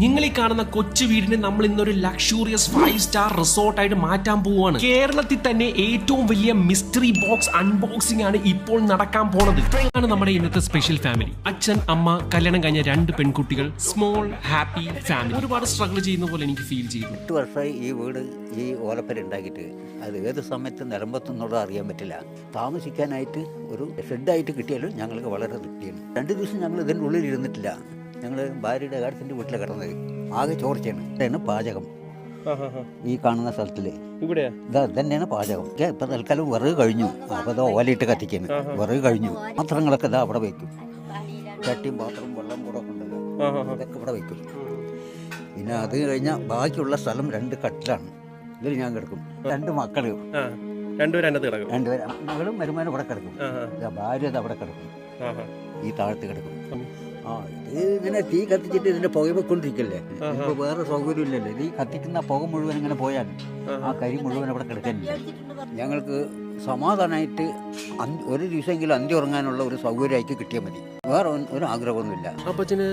നിങ്ങൾ ഈ കാണുന്ന കൊച്ചു വീടിനെ നമ്മൾ ഇന്നൊരു ലക്ഷൂറിയസ് ഫൈവ് സ്റ്റാർ റിസോർട്ടായിട്ട് മാറ്റാൻ പോവുകയാണ് കേരളത്തിൽ തന്നെ ഏറ്റവും വലിയ മിസ്റ്ററി ബോക്സ് അൺബോക്സിംഗ് ആണ് ഇപ്പോൾ നടക്കാൻ പോണത്. ഇത്രയാണ് നമ്മുടെ ഇന്നത്തെ സ്പെഷ്യൽ ഫാമിലി അച്ഛൻ അമ്മ കല്യാണം കഴിഞ്ഞ രണ്ട് പെൺകുട്ടികൾ സ്മോൾ ഹാപ്പി ഫാമിലി ഒരുപാട് സ്ട്രഗിൾ ചെയ്യുന്ന പോലെ എനിക്ക് ഫീൽ ചെയ്തു. എട്ട് വർഷമായി ഈ വീട് ഈ ഓലപ്പര ഉണ്ടാക്കിയിട്ട് അത് ഏത് സമയത്ത് നിലമ്പത്തുന്നുള്ളത് അറിയാൻ പറ്റില്ല. താമസിക്കാനായിട്ട് ഒരു ഷെഡായിട്ട് കിട്ടിയാലും ഞങ്ങൾക്ക് വളരെ തൃപ്തിയാണ്. രണ്ട് ദിവസം ഞങ്ങൾ ഇതിന്റെ ഉള്ളിൽ ഇരുന്നിട്ടില്ല. ഞങ്ങൾ ഭാര്യയുടെ കാര്യത്തിന്റെ വീട്ടിൽ കിടന്നത്. ആകെ ചോർച്ചയാണ്. ഇതാണ് പാചകം. ഈ കാണുന്ന സ്ഥലത്തിൽ ഇതന്നെയാണ് ഇതാ തന്നെയാണ് പാചകം. ഇപ്പൊ തൽക്കാലം വിറക് കഴിഞ്ഞു. അപ്പോൾ ഇതാ ഓലയിട്ട് കത്തിക്കുന്നു വിറക് കഴിഞ്ഞു. പാത്രങ്ങളൊക്കെ ഇതാ അവിടെ വയ്ക്കും ചട്ടിയും പാത്രവും വെള്ളം കൂടെ കൊണ്ടല്ലോ ഇതൊക്കെ ഇവിടെ വയ്ക്കും പിന്നെ അത് കഴിഞ്ഞാൽ ബാക്കിയുള്ള സ്ഥലം രണ്ട് കട്ടിലാണ്. ഇതിൽ ഞാൻ കിടക്കും. രണ്ട് മക്കൾ രണ്ടുപേരും കിടക്കും. രണ്ടുപേരും. മകളും മരുമാനും ഇവിടെ കിടക്കും. ഭാര്യ അത് അവിടെ കിടക്കും. ഈ താഴത്ത് കിടക്കും. ആ ഇത് ഇങ്ങനെ തീ കത്തിച്ചിട്ട് ഇതിന്റെ പുക വെക്കൊണ്ടിരിക്കല്ലേ ഇപ്പൊ വേറെ സൗകര്യം ഇല്ലല്ലോ ഈ കത്തിക്കുന്ന പുക മുഴുവൻ ഇങ്ങനെ പോയാൽ ആ കരി മുഴുവൻ അവിടെ കിടക്കാനില്ല ഞങ്ങൾക്ക് സമാധാനമായിട്ട് ഒരു ദിവസമെങ്കിലും അന്തി ഉറങ്ങാനുള്ള ഒരു സൗകര്യമായിട്ട് കിട്ടിയാൽ മതി. വേറെ ഒരു ആഗ്രഹമൊന്നുമില്ല. അപ്പച്ചന്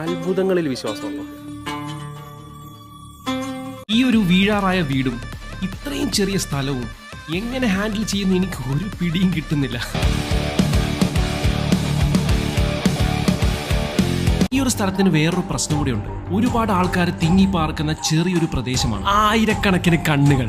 അത്ഭുതങ്ങളിൽ വിശ്വാസമുണ്ടോ? ഈ ഒരു വീഴാറായ വീടും ഇത്രയും ചെറിയ സ്ഥലവും എങ്ങനെ ഹാൻഡിൽ ചെയ്യുന്ന എനിക്ക് ഒരു പിടിയും കിട്ടുന്നില്ല. ഈ ഒരു സ്ഥലത്തിന് വേറൊരു പ്രശ്നം കൂടിയുണ്ട്. ഒരുപാട് ആൾക്കാർ തിങ്ങി പാർക്കുന്ന ചെറിയൊരു പ്രദേശമാണ്. ആയിരക്കണക്കിന് കണ്ണുകൾ.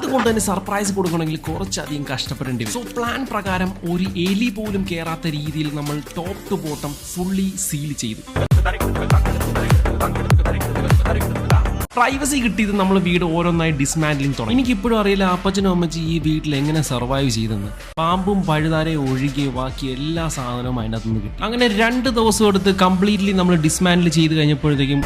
അതുകൊണ്ട് തന്നെ സർപ്രൈസ് കൊടുക്കണമെങ്കിൽ കുറച്ചധികം കഷ്ടപ്പെടേണ്ടി വരും. സോ പ്ലാൻ പ്രകാരം ഒരു എലി പോലും കേറാത്ത രീതിയിൽ നമ്മൾ top to bottom fully seal ചെയ്തു. പ്രൈവസി കിട്ടിയത് നമ്മൾ വീട് ഓരോന്നായി ഡിസ്മാൻഡലിംഗ് തുടങ്ങി. എനിക്കിപ്പോഴും അറിയില്ല അപ്പച്ചനും അമ്മച്ചി ഈ വീട്ടിൽ എങ്ങനെ സർവൈവ് ചെയ്തെന്ന്. പാമ്പും പഴുതാരയും ഒഴുകി ബാക്കി എല്ലാ സാധനവും അതിനകത്ത് നിന്ന് കിട്ടി. അങ്ങനെ രണ്ട് ദിവസം എടുത്ത് കംപ്ലീറ്റ്ലി നമ്മൾ ഡിസ്മാൻഡിൽ ചെയ്ത് കഴിഞ്ഞപ്പോഴത്തേക്കും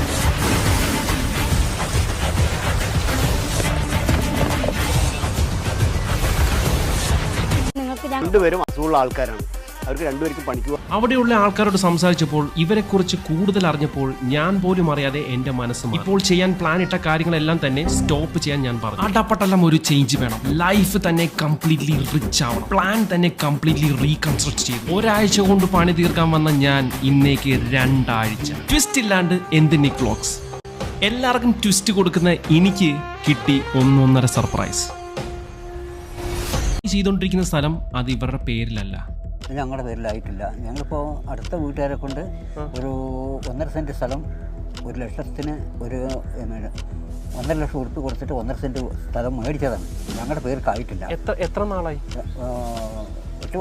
രണ്ടുപേരും അസുഖമുള്ള ആൾക്കാരാണ്. അവർക്ക് രണ്ടുപേർക്കും പണിക്കുക അവിടെയുള്ള ആൾക്കാരോട് സംസാരിച്ചപ്പോൾ ഇവരെക്കുറിച്ച് കൂടുതൽ അറിഞ്ഞപ്പോൾ ഞാൻ പോലും അറിയാതെ എന്റെ മനസ്സും. ഇപ്പോൾ ചെയ്യാൻ പ്ലാൻ ഇട്ട കാര്യങ്ങളെല്ലാം തന്നെ സ്റ്റോപ്പ് ചെയ്യാൻ ഞാൻ പറഞ്ഞു. അടപ്പട്ടെല്ലാം ഒരു ചേഞ്ച് വേണം. ലൈഫ് തന്നെ കംപ്ലീറ്റ്ലി റിച്ച് ആവണം. പ്ലാൻ തന്നെ കംപ്ലീറ്റ്ലി റീകൺസ്ട്രക്ട് ചെയ്യും ഒരാഴ്ച കൊണ്ട് പണി തീർക്കാൻ വന്ന ഞാൻ ഇന്നേക്ക് രണ്ടാഴ്ച. ട്വിസ്റ്റ് ഇല്ലാണ്ട് എന്ത് നിക്ലോക്സ് എല്ലാവർക്കും ട്വിസ്റ്റ് കൊടുക്കുന്ന എനിക്ക് കിട്ടി ഒന്നൊന്നര സർപ്രൈസ് ചെയ്തുകൊണ്ടിരിക്കുന്ന സ്ഥലം അത് ഇവരുടെ പേരിലല്ല. ഞങ്ങളുടെ പേരിലായിട്ടില്ല. ഞങ്ങളിപ്പോൾ അടുത്ത വീട്ടുകാരെ കൊണ്ട് ഒരു ഒന്നര സെന്റ് സ്ഥലം ഒരു ലക്ഷത്തിന് ഒരു ഒന്നര ലക്ഷം ഉറുപ്പ് കൊടുത്തിട്ട് ഒന്നര സെന്റ് സ്ഥലം മേടിച്ചതാണ്. ഞങ്ങളുടെ പേർക്കായിട്ടില്ല. എത്ര എത്ര നാളായി? എട്ട്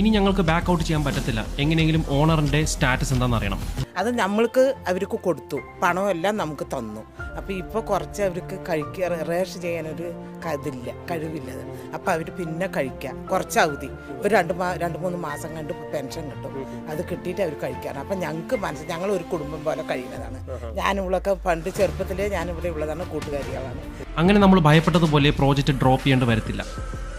ഇനി ഞങ്ങൾക്ക് ബാക്ക് ഔട്ട് ചെയ്യാൻ പറ്റത്തില്ല. എങ്ങനെയെങ്കിലും ഓണറിന്റെ സ്റ്റാറ്റസ് എന്താണെന്ന് അറിയണം. അത് നമ്മൾക്ക് അവർക്ക് കൊടുത്തു. പണമെല്ലാം നമുക്ക് തന്നു. അപ്പോൾ ഇപ്പോൾ കുറച്ച് അവർക്ക് കഴിക്കുക റേഷ് ചെയ്യാനൊരു ഇതില്ല കഴിവില്ല അപ്പോൾ അവർ പിന്നെ കഴിക്കാം. കുറച്ച് അവധി. ഒരു രണ്ട് മാ രണ്ട് മൂന്ന് മാസം കണ്ട് പെൻഷൻ കിട്ടും. അത് കിട്ടിയിട്ട് അവർ കഴിക്കാറ്. അപ്പം ഞങ്ങൾക്ക് മനസ്സിൽ ഞങ്ങൾ ഒരു കുടുംബം പോലെ കഴിയുന്നതാണ്. ഞാനിവിടെയൊക്കെ പണ്ട് ചെറുപ്പത്തിലേ ഞാനിവിടെ ഉള്ളതാണ് കൂട്ടുകാരികളാണ്. അങ്ങനെ നമ്മൾ ഭയപ്പെട്ടതുപോലെ പ്രോജക്റ്റ് ഡ്രോപ്പ് ചെയ്യേണ്ടി വരത്തില്ല.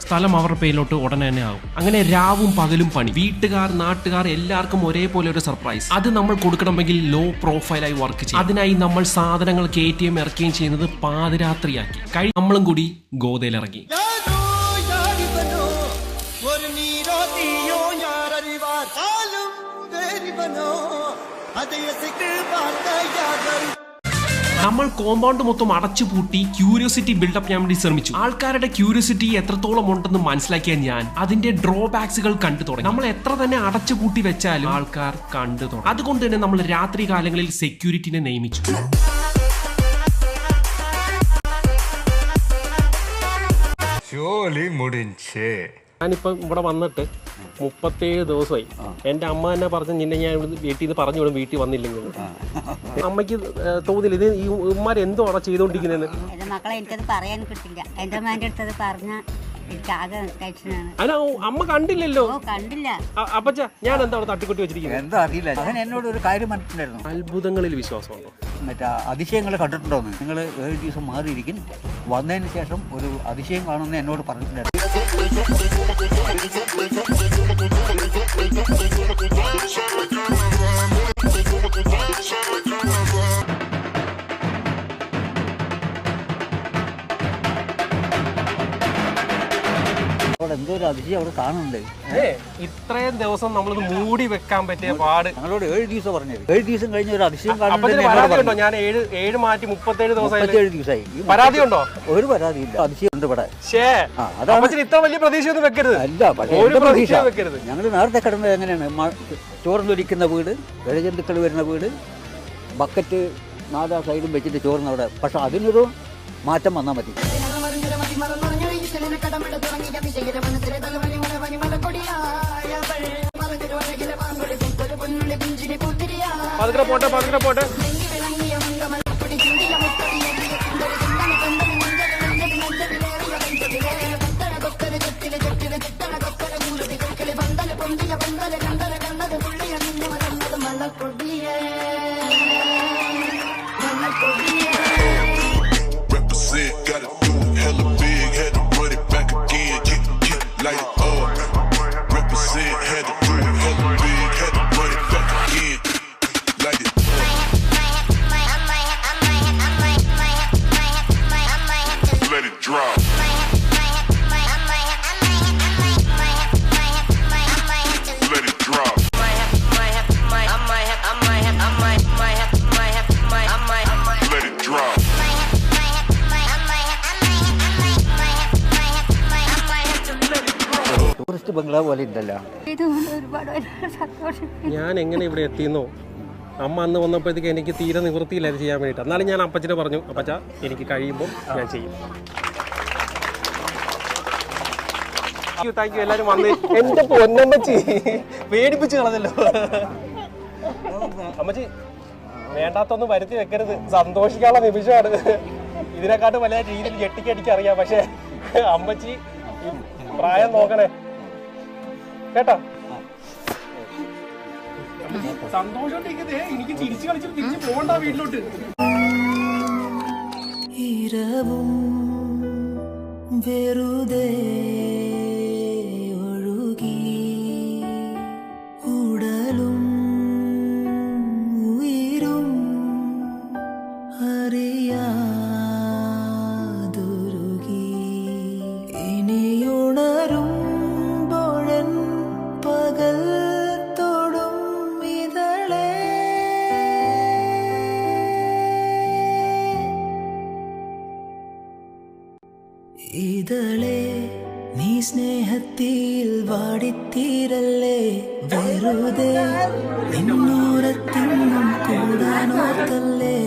സ്ഥലം അവരുടെ പേരിലോട്ട് ഉടനെ തന്നെ ആവും. അങ്ങനെ രാവും പകലും പണി. വീട്ടുകാർ നാട്ടുകാർ എല്ലാവർക്കും ഒരേപോലെ ഒരു സർപ്രൈസ് അത് നമ്മൾ കൊടുക്കണമെങ്കിൽ ലോ പ്രൊഫൈലായി വർക്ക് ചെയ്യും അതിനായി നമ്മൾ സാധനങ്ങൾ കയറ്റിയും ഇറക്കുകയും ചെയ്യുന്നത് പാതിരാത്രിയാക്കി. കഴിഞ്ഞ നമ്മളും കൂടി ഗോതയിലിറങ്ങി. നമ്മൾ കോമ്പൗണ്ട് മൊത്തം അടച്ചു പൂട്ടി ക്യൂരിയോസിറ്റി ബിൽഡപ്പ് ചെയ്യാൻ വേണ്ടി ശ്രമിച്ചു. ആൾക്കാരുടെ ക്യൂരിയോസിറ്റി എത്രത്തോളം ഉണ്ടെന്ന് മനസ്സിലാക്കിയ ഞാൻ അതിന്റെ ഡ്രോബാക്സുകൾ കണ്ടു തുടങ്ങി. നമ്മൾ എത്ര തന്നെ അടച്ചു പൂട്ടി വെച്ചാലും ആൾക്കാർ കണ്ടു തുടങ്ങി. അതുകൊണ്ട് തന്നെ നമ്മൾ രാത്രി കാലങ്ങളിൽ സെക്യൂരിറ്റിനെ നിയമിച്ചു. ജോലി മുടിഞ്ചേ ഞാനിപ്പം ഇവിടെ വന്നിട്ട് മുപ്പത്തേഴ് ദിവസമായി. എന്റെ അമ്മ തന്നെ പറഞ്ഞ നിന്നെ ഞാൻ വീട്ടിൽ നിന്ന് പറഞ്ഞു വിടും വീട്ടിൽ വന്നില്ലെങ്കിൽ അമ്മയ്ക്ക് തോന്നില്ല ഇത് ഈ ഉമ്മാർ എന്തോ അവിടെ ചെയ്തോണ്ടിരിക്കുന്നത് മക്കളെ എനിക്കത് പറയാൻ കിട്ടില്ല. എന്റെ അമ്മേന്റെ അടുത്തത് പറഞ്ഞ അല്ല അമ്മ കണ്ടില്ലല്ലോ. കണ്ടില്ല. അപ്പച്ച ഞാൻ എന്താ അവിടെ തട്ടിക്കൊട്ടി വെച്ചിരിക്കുന്നത്? എന്താ അറിയില്ല. അവൻ എന്നോട് ഒരു കാര്യം പറഞ്ഞിട്ടുണ്ടായിരുന്നു. അത്ഭുതങ്ങളിൽ വിശ്വാസമുണ്ടോ? മറ്റേ അതിശയങ്ങൾ കണ്ടിട്ടുണ്ടോ നിങ്ങൾ ഏഴ് ദിവസം മാറിയിരിക്കും. വന്നതിന് ശേഷം ഒരു അതിശയം കാണുമെന്ന് എന്നോട് പറഞ്ഞിട്ടുണ്ടായിരുന്നു. അവിടെ എന്തോ ഒരു അതിശയം അവിടെ കാണുന്നുണ്ട്. ഇത്രയും ദിവസം നമ്മൾ മൂടി വെക്കാൻ പറ്റിയ പാട്. ഞങ്ങളോട് ഏഴ് ദിവസം പറഞ്ഞത്. ഏഴ് ദിവസം കഴിഞ്ഞ ഒരു അതിശയം കാണുന്നുണ്ട് പരാതി ഞാൻ ഏഴ് ഏഴ് മാറ്റി മുപ്പത്തേഴ് ദിവസമായി ദിവസമായി പരാതി ഉണ്ടോ? ഒരു പരാതിയില്ല അതിശയം ഉണ്ട് ഇവിടെ. അതാണ് ഇത്ര വലിയ പ്രതീക്ഷയൊന്നും വെക്കരുത്. അല്ല ഒരു പ്രതീക്ഷ. വെക്കരുത്. ഞങ്ങൾ നേരത്തെ കിടന്നത് എങ്ങനെയാണ്? ചോർന്നൊലിക്കുന്ന വീട് ഇഴജന്തുക്കൾ വരുന്ന വീട് ബക്കറ്റ് നാലാ സൈഡും വെച്ചിട്ട് ചോർന്നവിടെ പക്ഷെ അതിനൊരു മാറ്റം വന്നാൽ മതി. മതി കടമിട തുടങ്ങിയ വിജയര മനസ്സിലെ തലവരി മുളവനി മലക്കൊടിയായ പഴയ മറഞ്ഞൊരു അഴകിലെ പാമ്പൊടി പൂത്തൊരു പൊന്നുള്ളി പിഞ്ചിരി പൂത്തിരിയാ. പതുക്കെ പോട്ടെ പതുക്കെ പോട്ടെ. ടൂറിസ്റ്റ് ബംഗ്ലാവ് പോലെ ഉണ്ടല്ലോ ഇതുകൊണ്ട് ഒരുപാട് ഒരുപാട് സന്തോഷം. ഞാൻ എങ്ങനെ ഇവിടെ എത്തിയെന്നോ? അമ്മ അന്ന് വന്നപ്പോഴത്തേക്ക് എനിക്ക് തീരെ നിവൃത്തിയില്ല ഇത് ചെയ്യാൻ വേണ്ടിയിട്ട്. എന്നാലും ഞാൻ അപ്പച്ചനെ പറഞ്ഞു അപ്പച്ച എനിക്ക് കഴിയുമ്പോൾ ഞാൻ ചെയ്യും. താങ്ക് യു താങ്ക് യു എല്ലാവരും വന്ന് എന്റെ പൊന്നമ്മച്ചി പേടിപ്പിച്ച് കളഞ്ഞല്ലോ. അമ്മച്ചി വേണ്ടാത്തൊന്നും വരുത്തി വെക്കരുത്. സന്തോഷിക്കാനുള്ള നിമിഷമാണ്. ഇതിനെക്കാട്ടും വലിയ രീതിയിൽ ഞെട്ടിക്കടിക്കറിയാം പക്ഷെ അമ്മച്ചി പ്രായം നോക്കണേ. കേട്ടോ? സന്തോഷം എനിക്ക് തിരിച്ചു കളിച്ചിട്ട് തിരിച്ചു പോകണ്ട വീട്ടിലോട്ട്. ഇരവും വെറുതെ ഇതളെ നീ സ്നേഹത്തിൽ വാടിത്തീരല്ലേ വെറുതെ നിന്നോരത്തിനും കൂടാനോർത്തല്ലേ